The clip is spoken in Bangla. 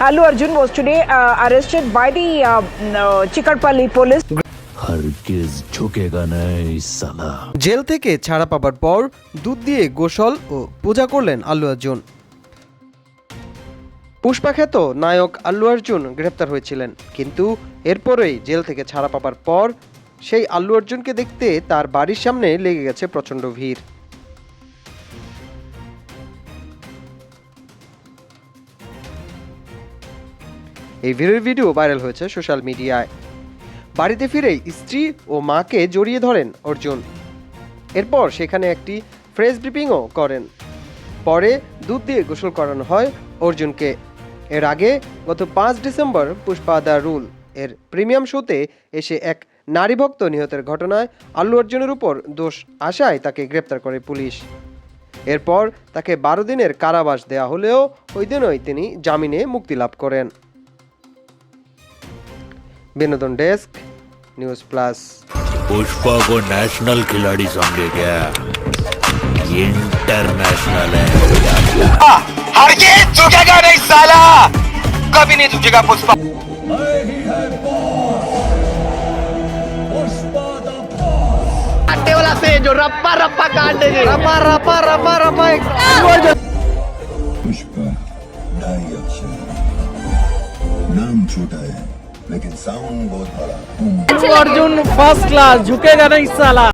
Allu Arjun. Was today uh, arrested by the uh, mm, uh Chikarpalli police. Jail থেকে ছাড়া পাবার পর দুধ দিয়ে গোসল ও পূজা করলেন আল্লু অর্জুন পুষ্পাখ্যাত নায়ক আল্লু অর্জুন গ্রেপ্তার হয়েছিলেন কিন্তু এরপরেই জেল থেকে ছাড়া পাবার পর সেই আল্লু অর্জুনকে দেখতে তার বাড়ির সামনে লেগে গেছে প্রচণ্ড ভিড়। এই ভিডিও ভাইরাল হয়েছে সোশ্যাল মিডিয়ায়। বাড়িতে ফিরেই স্ত্রী ও মাকে জড়িয়ে ধরেন অর্জুন। এরপর সেখানে একটি ফ্রেশ ব্রিপিংও করেন। পরে দুধ দিয়ে গোসল করানো হয় অর্জুনকে। এর আগে গত পাঁচ ডিসেম্বর পুষ্পা দ্য রুল এর প্রিমিয়াম শোতে এসে এক নারী ভক্ত নিহতের ঘটনায় আল্লু অর্জুনের উপর দোষ আসায় তাকে গ্রেপ্তার করে পুলিশ। এরপর তাকে বারো দিনের কারাবাস দেয়া হলেও ওই দিনই তিনি জামিনে মুক্তি লাভ করেন। বিনোদন ডেস্ক নিউজ প্লাস पुष्पा को नेशनल खिलाड़ी समझे क्या इंटरनेशनल है हरगिज झुकेगा नहीं साला कभी नहीं झुकेगा पुष्पा काटने वाला से जो रप्पा रप्पा काट देंगे রাপা রাপা রাপা রাপা पुष्पा ढाई अक्षर नाम छोटा है लेकिन साउंड बहुत बड़ा अर्जुन फर्स्ट क्लास झुकेगा नहीं साला